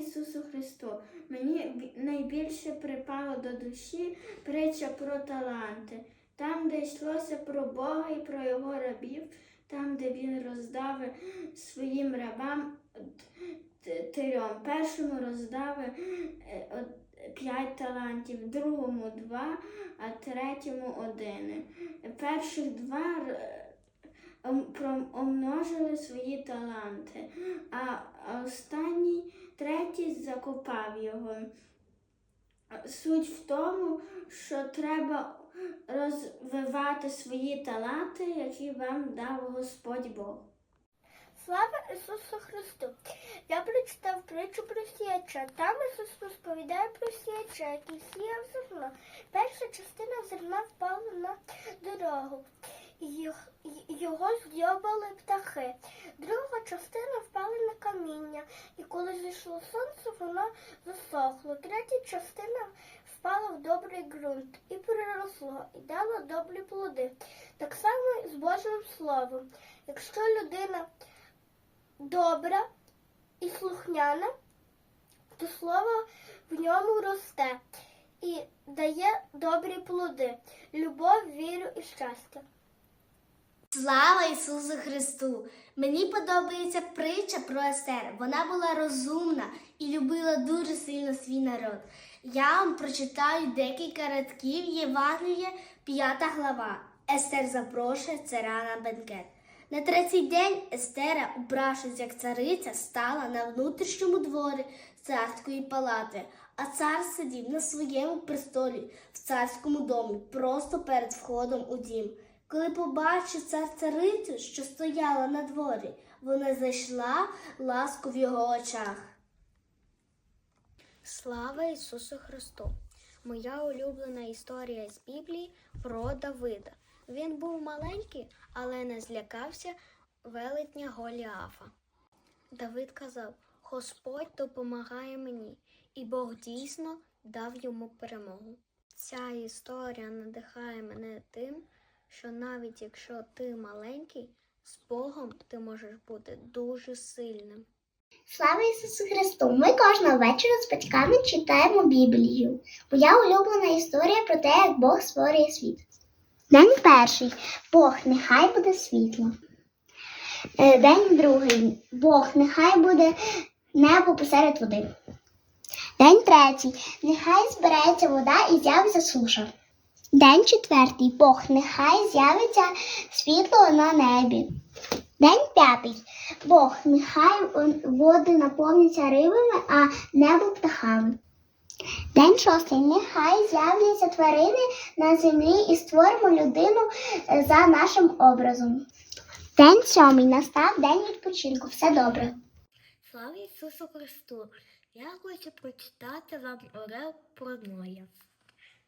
Ісусу Христу! Мені найбільше припало до душі притча про таланти. Там, де йшлося про Бога і про його рабів, там, де він роздав своїм рабам трьом. Першому роздав е, п'ять талантів, другому два, а третьому один. Перших два р- ом- промножили свої таланти, а останній третій закопав його. Суть в тому, що треба розвивати свої таланти, які вам дав Господь Бог. Слава Ісусу Христу! Я прочитав притчу про сіяча. Там Ісус розповідає про сіяча, який сіяв зерно. Перша частина зерна впала на дорогу. Його зйобали птахи. Друга частина впала на каміння, і коли зійшло сонце, воно засохло. Третя частина впала в добрий ґрунт і приросло, і дала добрі плоди. Так само і з Божим Словом. Якщо людина добра і слухняна, то слово в ньому росте і дає добрі плоди, любов, віру і щастя. Слава Ісусу Христу! Мені подобається притча про Естер. Вона була розумна і любила дуже сильно свій народ. Я вам прочитаю декілька рядків Євангелія, 5 глава. Естер запрошує царя на бенкет. На третій день Естера, убравшись як цариця, стала на внутрішньому дворі царської палати, а цар сидів на своєму престолі в царському домі, просто перед входом у дім. Коли побачив цар царицю, що стояла на дворі, вона зайшла ласку в його очах. Слава Ісусу Христу! Моя улюблена історія з Біблії про Давида. Він був маленький, але не злякався велетня Голіафа. Давид казав: Господь допомагає мені, і Бог дійсно дав йому перемогу. Ця історія надихає мене тим, що навіть якщо ти маленький, з Богом ти можеш бути дуже сильним. Слава Ісусу Христу! Ми кожного вечора з батьками читаємо Біблію. Моя улюблена історія про те, як Бог створює світ. День перший. Бог, нехай буде світло. Е, День другий. Бог, нехай буде небо посеред води. День третій. Нехай збереться вода і з'явиться суша. День четвертий. Бог, нехай з'явиться світло на небі. День п'ятий. Бог, нехай води наповняться рибами, а небо птахами. День шостий. Нехай з'являться тварини на землі і створимо людину е, за нашим образом. День сьомий. Настав день відпочинку. Все добре. Слава Ісусу Христу! Я хочу прочитати вам орел про Ноя.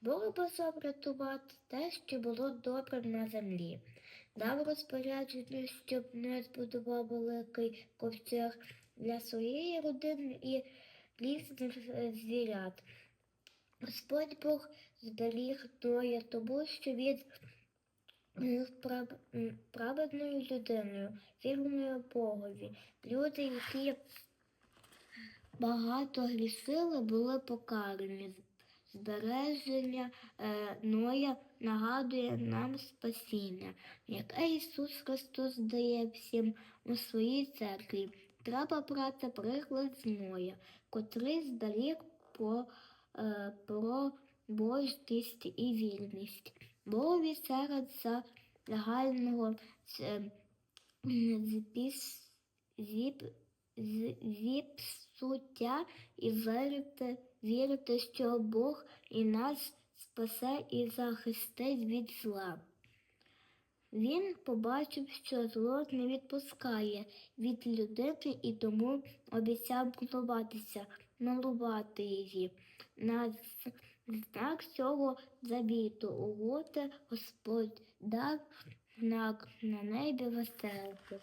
Було бажав врятувати те, що було добрим на землі. Дав розпорядження, щоб не збудував великий ковчег для своєї родини і різних е, звірят. Господь Бог зберіг Ноя, тому що він прав- праведною людиною, вірною Богові. Люди, які багато грішили, були покарані. Збереження е, Ноя нагадує нам спасіння, яке Ісус Христос дає всім у своїй церкві. Треба брати приклад з Ноя, котрий зберіг про, е, про божність і вірність. Богові серед загального зіпсуття і вірити, вірити, що Бог і нас спасе і захистить від зла. Він побачив, що зло не відпускає від людини і тому обіцяв милуватися, милувати її. На знак цього завіту угоди Господь дав знак на небі веселки.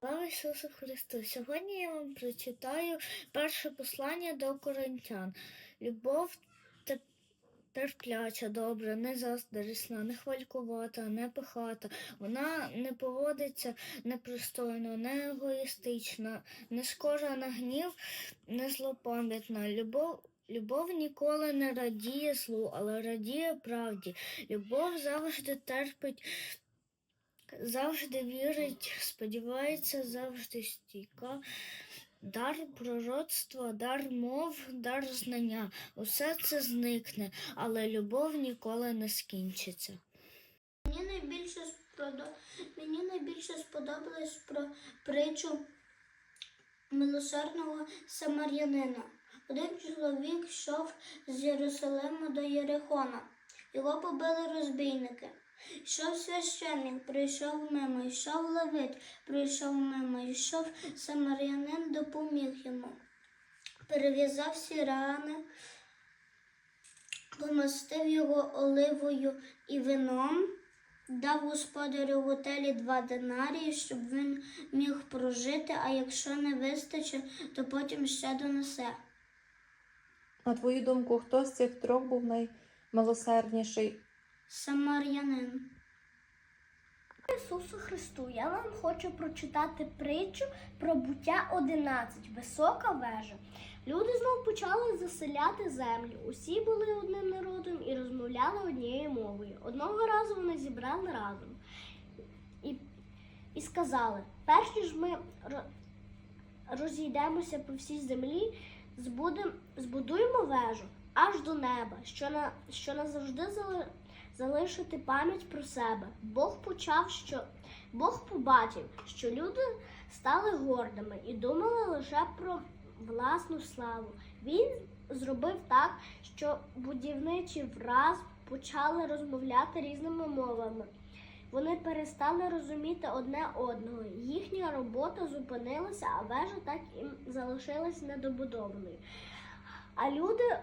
Слава Ісусу Христу! Сьогодні я вам прочитаю перше послання до коринтян. Любов терпляча, добра, не заздрісна, не хвалькувата, не пихата. Вона не поводиться непристойно, не егоїстична, не скора на гнів, не злопам'ятна. Любов Любов ніколи не радіє злу, але радіє правді. Любов завжди терпить, завжди вірить, сподівається, завжди стійка. Дар пророцтва, дар мов, дар знання. Усе це зникне, але любов ніколи не скінчиться. Мені найбільше мені найбільше сподобалось про притчу милосердного самарянина. Один чоловік йшов з Єрусалиму до Єрихона. Його побили розбійники. Йшов священник, прийшов мимо, йшов левит, прийшов мимо, йшов самарянин, допоміг йому. Перев'язав всі рани, помастив його оливою і вином, дав господарю в готелі два динарії, щоб він міг прожити, а якщо не вистачить, то потім ще донесе. На твою думку, хто з цих трьох був наймилосердніший? Самарянин. Ісусу Христу, я вам хочу прочитати притчу про буття 11, висока вежа. Люди знов почали заселяти землю. Усі були одним народом і розмовляли однією мовою. Одного разу вони зібрали разом і, і сказали: перш ніж ми розійдемося по всій землі, збудем, збудуємо вежу аж до неба, що, на, що назавжди зали, залишити пам'ять про себе. Бог почав, що Бог побачив, що люди стали гордими і думали лише про власну славу. Він зробив так, що будівничі враз почали розмовляти різними мовами. Вони перестали розуміти одне одного. Їхня робота зупинилася, а вежа так і залишилась недобудованою. А люди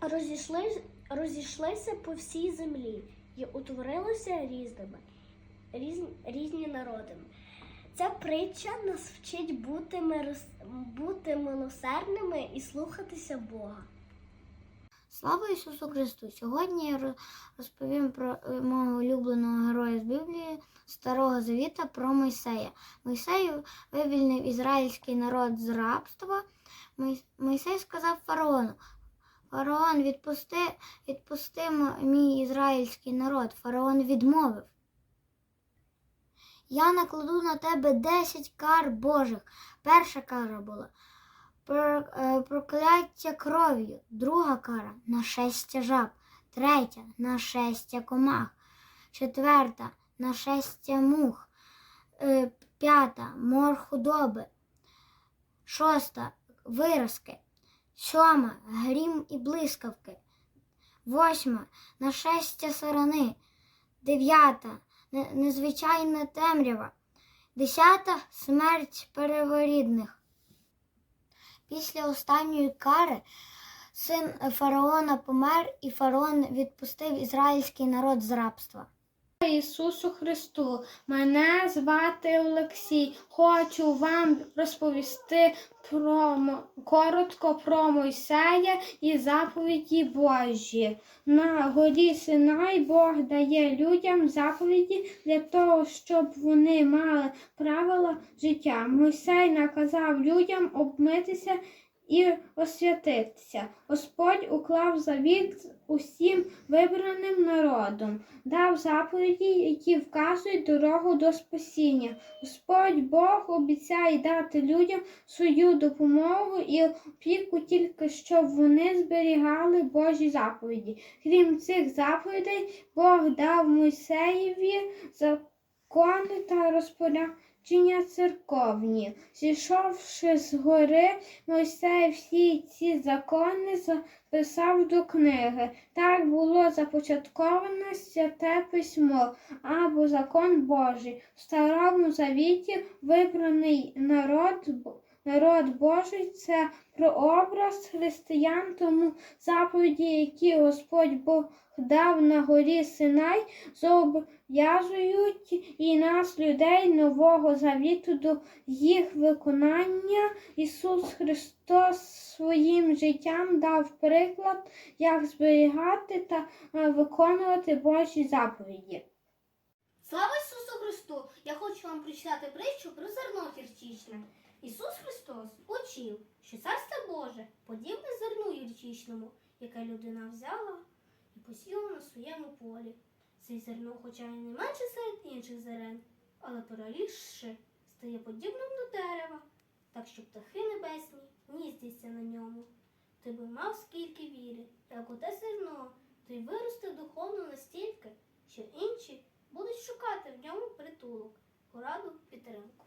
розійшлись, розійшлися по всій землі і утворилися різними, різ, різні народи. Ця притча нас вчить бути, мирос, бути милосердними і слухатися Бога. Слава Ісусу Христу! Сьогодні я розповім про е, мого улюбленого героя з Біблії Старого Завіта про Мойсея. Мойсей вивільнив ізраїльський народ з рабства. Мойсей сказав фараону: Фараон, відпусти, відпусти мій ізраїльський народ. Фараон відмовив. Я накладу на тебе десять кар Божих. Перша кара була е, прокляття кров'ю, друга кара нашестя жаб, третя нашестя комах, четверта нашестя мух, е, п'ята мор худоби, шоста виразки, сьома грім і блискавки, восьма нашестя сарани, дев'ята не- незвичайна темрява, десята смерть переворідних. Після останньої кари син фараона помер, і фараон відпустив ізраїльський народ з рабства. Ісусу Христу, мене звати Олексій. Хочу вам розповісти про коротко про Мойсея і заповіді Божі. На горі Синай Бог дає людям заповіді для того, щоб вони мали правила життя. Мойсей наказав людям обмитися і освятитися. Господь уклав завіт усім вибраним народом дав заповіді, які вказують дорогу до спасіння. Господь Бог обіцяє дати людям свою допомогу і опіку тільки щоб вони зберігали Божі заповіді. Крім цих заповідей, Бог дав Мойсеєві закони та розпорядження церковні. Зійшовши з гори, Мойсей всі ці закони записав до книги. Так було започатковане святе письмо або закон Божий. В старому завіті вибраний народ народ Божий це прообраз християн, тому заповіді, які Господь Бог дав на горі Синай, зобов'язують і нас, людей Нового Завіту, до їх виконання. Ісус Христос своїм життям дав приклад, як зберігати та е, виконувати Божі заповіді. Слава Ісусу Христу! Я хочу вам прочитати притчу про зерно гірчичне. Ісус Христос учив, що Царство Боже подібне зерну гірчичному, яке людина взяла і посіяла на своєму полі. Це зерно, хоча й не менше серед інших зерен, але перелізши, стає подібним до дерева, так що птахи небесні гніздяться на ньому. Ти би мав скільки віри, як оте зерно, то й виросте духовно настільки, що інші будуть шукати в ньому притулок, пораду, підтримку.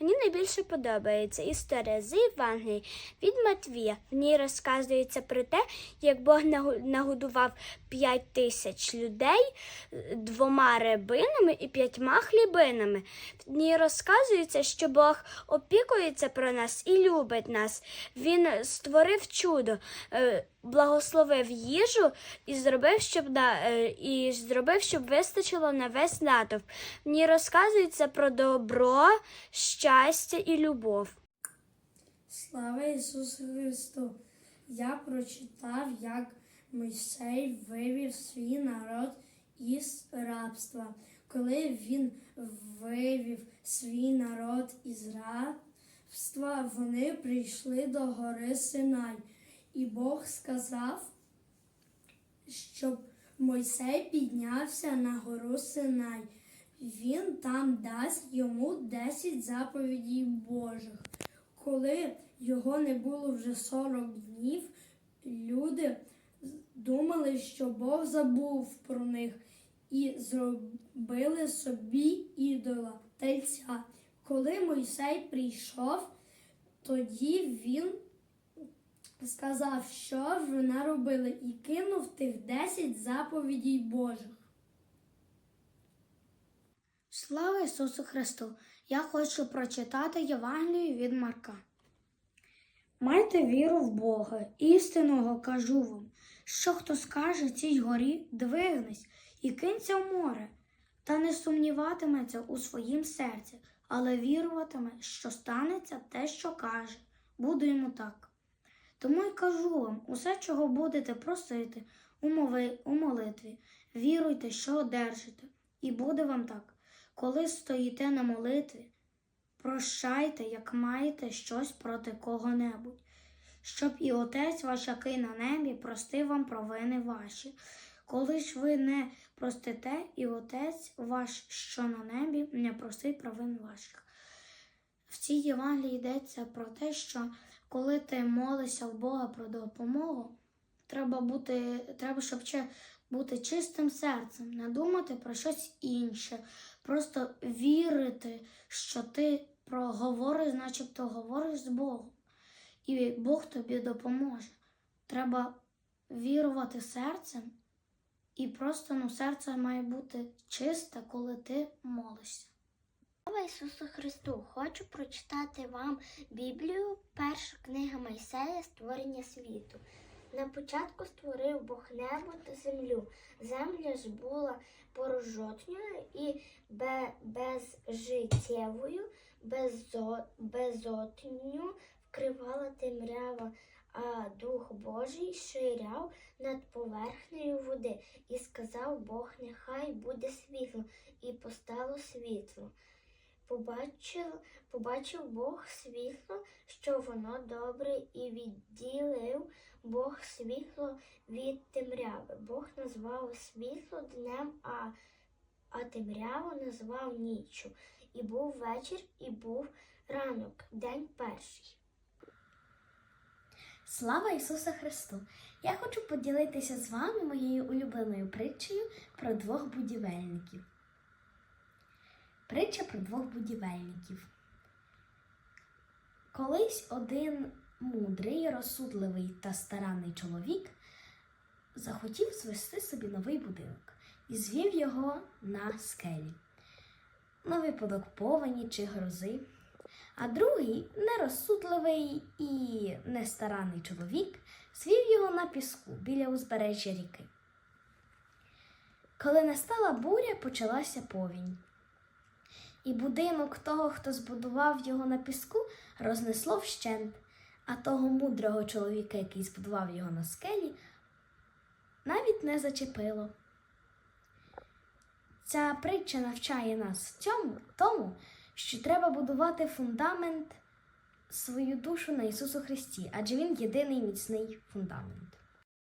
Мені найбільше подобається історія з Євангелії від Матвія. В ній розказується про те, як Бог нагодував п'ять тисяч людей е, двома рибинами і п'ятьма хлібинами. В ній розказується, що Бог опікується про нас і любить нас. Він створив чудо, е, благословив їжу і зробив, щоб е, і зробив, щоб вистачило на весь натовп. В ній розказується про добро, щастя і любов. Слава Ісусу Христу! Я прочитав, як Мойсей вивів свій народ із рабства. Коли він вивів свій народ із рабства, вони прийшли до гори Синай. І Бог сказав, щоб Мойсей піднявся на гору Синай. Він там дасть йому 10 заповідей Божих. Коли його не було вже 40 днів, люди думали, що Бог забув про них і зробили собі ідола тельця. Коли Мойсей прийшов, тоді він сказав, що ж ви наробили, і кинув тих 10 заповідей Божих. Слава Ісусу Христу! Я хочу прочитати Євангелію від Марка. Майте віру в Бога, істинного кажу вам, що хто скаже цій горі, двигнись і кинься в море, та не сумніватиметься у своїм серці, але віруватиме, що станеться те, що каже, буде йому так. Тому й кажу вам, усе, чого будете просити у, молитві, віруйте, що одержите, і буде вам так. Коли стоїте на молитві, прощайте, як маєте щось проти кого-небудь, щоб і Отець ваш, який на небі, простив вам провини ваші. Коли ж ви не простите, і Отець ваш, що на небі, не простить провин ваших. В цій Євангелії йдеться про те, що коли ти молишся в Бога про допомогу, треба бути, треба, щоб бути чистим серцем, не думати про щось інше, просто вірити, що ти проговориш, начебто говориш з Богом, і Бог тобі допоможе. Треба вірувати серцем, і просто ну, серце має бути чисте, коли ти молишся. Слава Ісусу Христу! Хочу прочитати вам Біблію, перша книга Майсея Створення світу. На початку створив Бог небо та землю. Земля ж була порожотньою і безжиттєвою, безо- безотню вкривала темрява, а Дух Божий ширяв над поверхнею води. І сказав Бог, нехай буде світло, і постало світло. Побачив, побачив Бог світло, що воно добре, і відділив Бог світло від темряви. Бог назвав світло днем, а, а темряву назвав ніччю. І був вечір, і був ранок, день перший. Слава Ісусу Христу! Я хочу поділитися з вами моєю улюбленою притчею про двох будівельників. Притча про двох будівельників. Колись один мудрий, розсудливий та старанний чоловік захотів звести собі новий будинок і звів його на скелі. На випадок повені чи грози. А другий нерозсудливий і нестаранний чоловік свів його на піску біля узбережжя ріки. Коли настала буря, почалася повінь. І будинок того, хто збудував його на піску, рознесло вщент, а того мудрого чоловіка, який збудував його на скелі, навіть не зачепило. Ця притча навчає нас цьому, тому, що треба будувати фундамент свою душу на Ісусу Христі, адже Він єдиний міцний фундамент.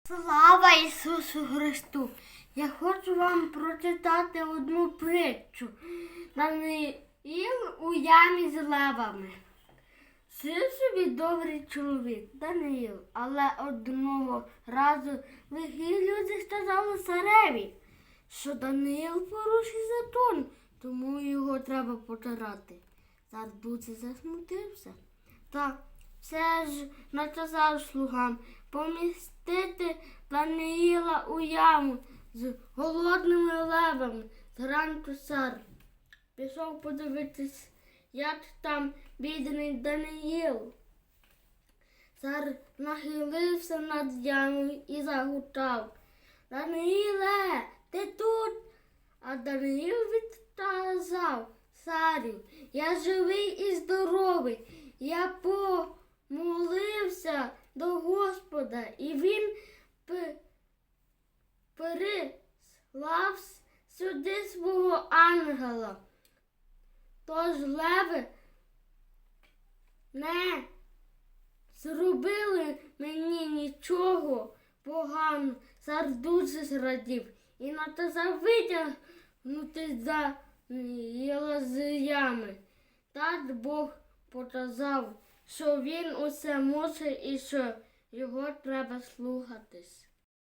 Слава Ісусу Христу! Я хочу вам прочитати одну притчу. Даниїл у ямі з левами. Жив собі добрий чоловік, Даниїл, але одного разу лихі люди сказали цареві, що Даниїл порушив закон, тому його треба покарати. Цар дуже засмутився. Та все ж наказав слугам помістити Даниїла у яму з голодними левами. Зранку цар пішов подивитись, як там бідний Даниїл. Цар нахилився над ямою і загукав. Даниїле, ти тут? А Даниїл відказав царю, я живий і здоровий. Я помолився до Господа, і він переслав сюди свого ангела. Тож леви не зробили мені нічого поганого. Цар дуже зрадів і наказав витягнути Даниїла з ями. Так Бог показав, що він усе може і що його треба слухатись.